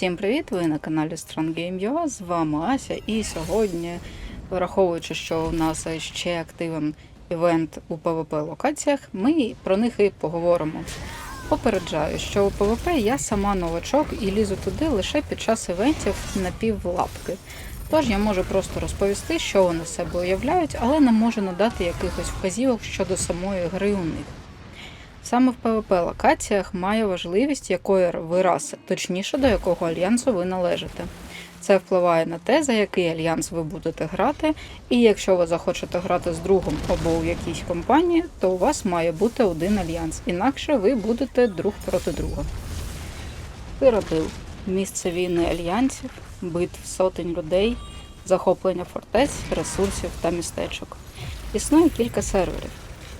Всім привіт! Ви на каналі Strong Game.ua, з вами Ася. І сьогодні, враховуючи, що у нас ще активен івент у PvP локаціях, ми про них і поговоримо. Попереджаю, що у PvP я сама новачок і лізу туди лише під час івентів на півлапки. Тож я можу просто розповісти, що вони себе уявляють, але не можу надати якихось вказівок щодо самої гри у них. Саме в PvP локаціях має важливість, якої ви раси, точніше до якого альянсу ви належите. Це впливає на те, за який альянс ви будете грати, і якщо ви захочете грати з другом або у якійсь компанії, то у вас має бути один альянс, інакше ви будете друг проти друга. Пиродил місце війни альянсів, битв сотень людей, захоплення фортець, ресурсів та містечок. Існує кілька серверів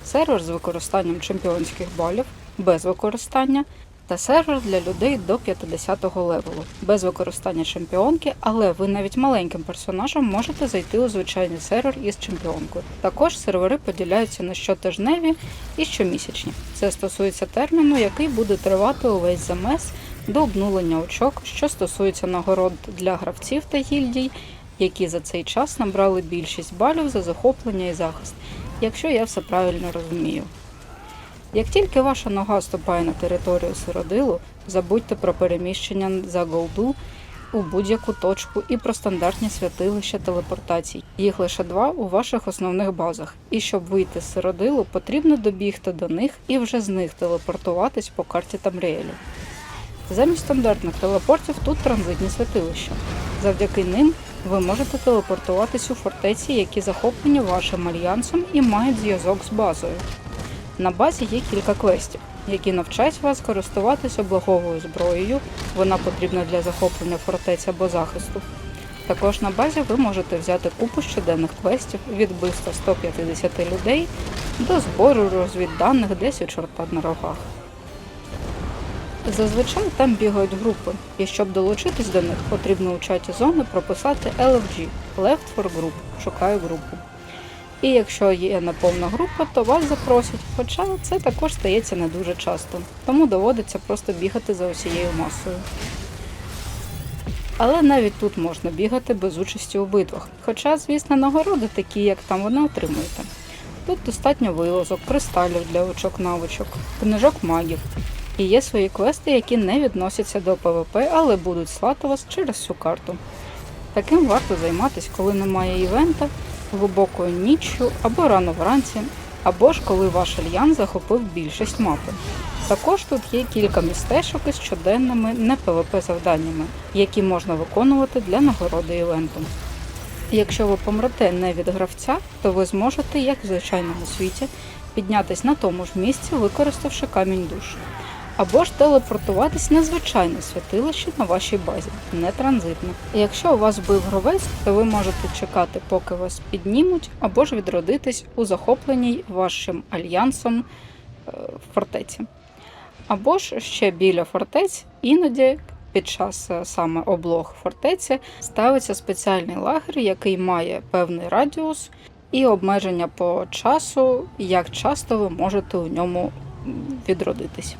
сервер з використанням чемпіонських балів, без використання, та сервер для людей до 50-го левелу, без використання чемпіонки, але ви навіть маленьким персонажем можете зайти у звичайний сервер із чемпіонкою. Також сервери поділяються на щотижневі і щомісячні. Це стосується терміну, який буде тривати увесь замес до обнулення очок, що стосується нагород для гравців та гільдій, які за цей час набрали більшість балів за захоплення і захист якщо я все правильно розумію. Як тільки ваша нога ступає на територію сиродилу, забудьте про переміщення за голду у будь-яку точку і про стандартні святилища телепортацій. Їх лише два у ваших основних базах. І щоб вийти з сиродилу, потрібно добігти до них і вже з них телепортуватись по карті Тамріелю. Замість стандартних телепортів тут транзитні святилища. Завдяки ним ви можете телепортуватись у фортеці, які захоплені вашим альянсом і мають зв'язок з базою. На базі є кілька квестів, які навчать вас користуватись облаговою зброєю. Вона потрібна для захоплення фортець або захисту. Також на базі ви можете взяти купу щоденних квестів від вбивства 150 людей до збору розвідданих десь у чорта на рогах. Зазвичай там бігають групи, і щоб долучитись до них, потрібно у чаті зони прописати LFG Left for Group, шукаю групу. І якщо є неповна група, то вас запросять, хоча це також стається не дуже часто, тому доводиться просто бігати за усією масою. Але навіть тут можна бігати без участі у битвах, хоча, звісно, нагороди такі, як там ви не отримуєте. Тут достатньо вилазок, кристалів для очок навичок, книжок магів, і є свої квести, які не відносяться до ПВП, але будуть слати вас через цю карту. Таким варто займатися, коли немає івента, глибокою ніччю або рано вранці, або ж коли ваш альянс захопив більшість мапи. Також тут є кілька містечок із щоденними не ПВП завданнями, які можна виконувати для нагороди івенту. Якщо ви помрете не від гравця, то ви зможете, як в звичайному світі, піднятись на тому ж місці, використавши камінь душ або ж телепортуватись на звичайне святилище на вашій базі, не транзитне. Якщо у вас був гравець, то ви можете чекати, поки вас піднімуть, або ж відродитись у захопленій вашим альянсом е, фортеці. Або ж ще біля фортець іноді. Під час е, саме облог фортеці ставиться спеціальний лагер, який має певний радіус і обмеження по часу, як часто ви можете у ньому відродитись.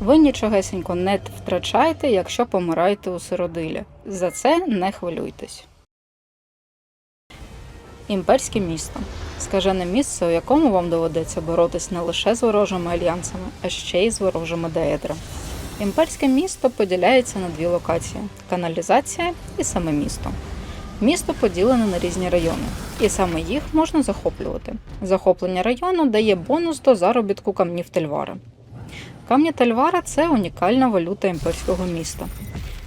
Ви нічогесенько не втрачаєте, якщо помираєте у сиродилі. За це не хвилюйтесь. Імперське місто скажене місце, у якому вам доведеться боротись не лише з ворожими альянсами, а ще й з ворожими деедра. Імперське місто поділяється на дві локації каналізація і саме місто. Місто поділене на різні райони, і саме їх можна захоплювати. Захоплення району дає бонус до заробітку камнів Тельвара. Камні Тальвара це унікальна валюта імперського міста.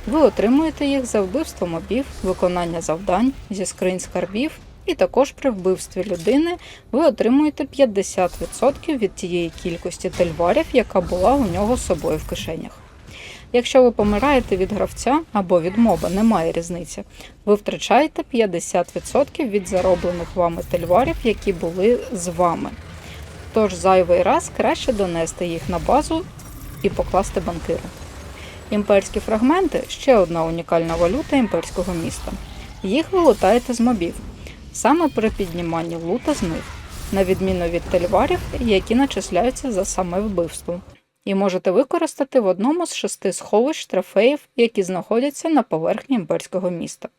Ви отримуєте їх за вбивство мобів, виконання завдань зі скринь скарбів, і також при вбивстві людини ви отримуєте 50% від тієї кількості тельварів, яка була у нього з собою в кишенях. Якщо ви помираєте від гравця або від моба, немає різниці, ви втрачаєте 50% від зароблених вами тельварів, які були з вами. Тож зайвий раз краще донести їх на базу і покласти банкиру. Імперські фрагменти ще одна унікальна валюта імперського міста. Їх ви лутаєте з мобів, саме при підніманні лута з них, на відміну від тельварів, які начисляються за саме вбивство. і можете використати в одному з шести сховищ трофеїв, які знаходяться на поверхні імперського міста.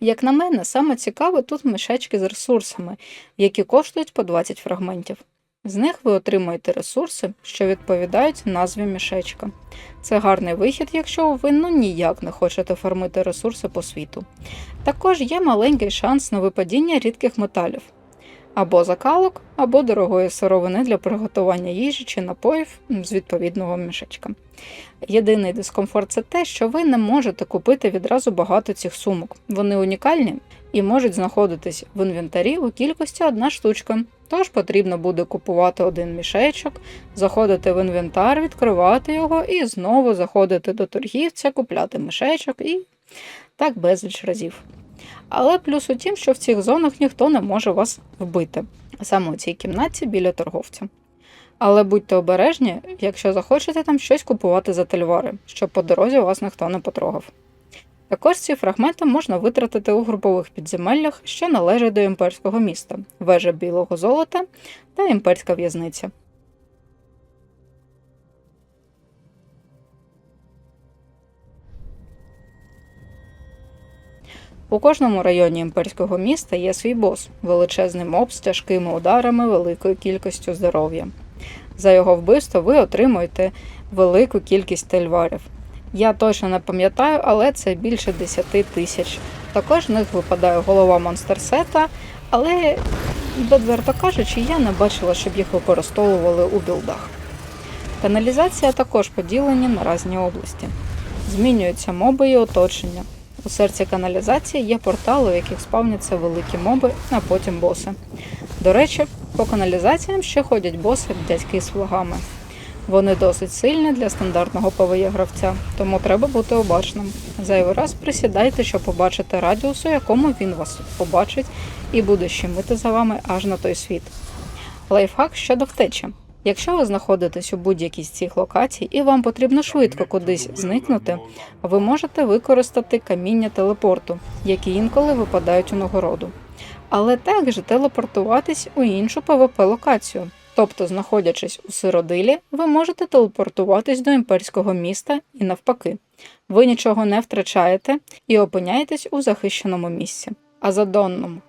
Як на мене, саме цікаве тут мішечки з ресурсами, які коштують по 20 фрагментів. З них ви отримуєте ресурси, що відповідають назві мішечка. Це гарний вихід, якщо ви ну ніяк не хочете фармити ресурси по світу. Також є маленький шанс на випадіння рідких металів або закалок, або дорогої сировини для приготування їжі чи напоїв з відповідного мішечка. Єдиний дискомфорт це те, що ви не можете купити відразу багато цих сумок. Вони унікальні і можуть знаходитись в інвентарі у кількості одна штучка. Тож потрібно буде купувати один мішечок, заходити в інвентар, відкривати його і знову заходити до торгівця, купляти мішечок і так безліч разів. Але плюс у тім, що в цих зонах ніхто не може вас вбити, саме у цій кімнаті біля торговця. Але будьте обережні, якщо захочете там щось купувати за тельвари, щоб по дорозі вас ніхто не потрогав. Також ці фрагменти можна витратити у групових підземеллях, що належать до імперського міста, вежа білого золота та імперська в'язниця. У кожному районі імперського міста є свій бос, величезний моб з тяжкими ударами, великою кількістю здоров'я. За його вбивство ви отримуєте велику кількість тельварів. Я точно не пам'ятаю, але це більше 10 тисяч. Також з них випадає голова монстерсета, але, відверто кажучи, я не бачила, щоб їх використовували у білдах. Каналізація також поділені на різні області. Змінюються моби і оточення. У серці каналізації є портали, у яких спавняться великі моби, а потім боси. До речі, по каналізаціям ще ходять боси дядьки з флагами. Вони досить сильні для стандартного ПВЄ гравця, тому треба бути обачним. Зайвий раз присідайте, щоб побачити радіус, у якому він вас побачить і буде щемити за вами аж на той світ. Лайфхак щодо втечі. Якщо ви знаходитесь у будь-якій з цих локацій і вам потрібно швидко кудись зникнути, ви можете використати каміння телепорту, які інколи випадають у нагороду. Але також телепортуватись у іншу ПВП-локацію. Тобто, знаходячись у сиродилі, ви можете телепортуватись до імперського міста і навпаки. Ви нічого не втрачаєте і опиняєтесь у захищеному місці. А за донном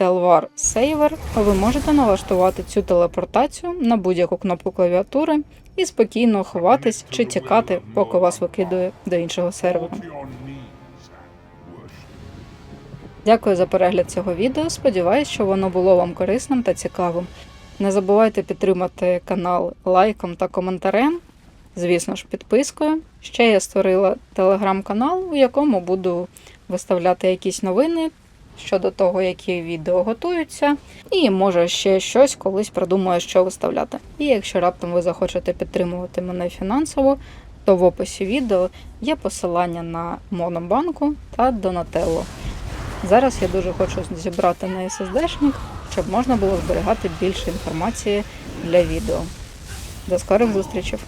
Telvar Saver ви можете налаштувати цю телепортацію на будь-яку кнопку клавіатури і спокійно ховатись чи тікати, поки вас викидує до іншого серверу. Дякую за перегляд цього відео. Сподіваюсь, що воно було вам корисним та цікавим. Не забувайте підтримати канал лайком та коментарем, звісно ж, підпискою. Ще я створила телеграм-канал, у якому буду виставляти якісь новини щодо того, які відео готуються, і може ще щось колись придумаю, що виставляти. І якщо раптом ви захочете підтримувати мене фінансово, то в описі відео є посилання на Монобанку та Донателло. Зараз я дуже хочу зібрати на SSD-шник, щоб можна було зберігати більше інформації для відео. До скорих зустрічей!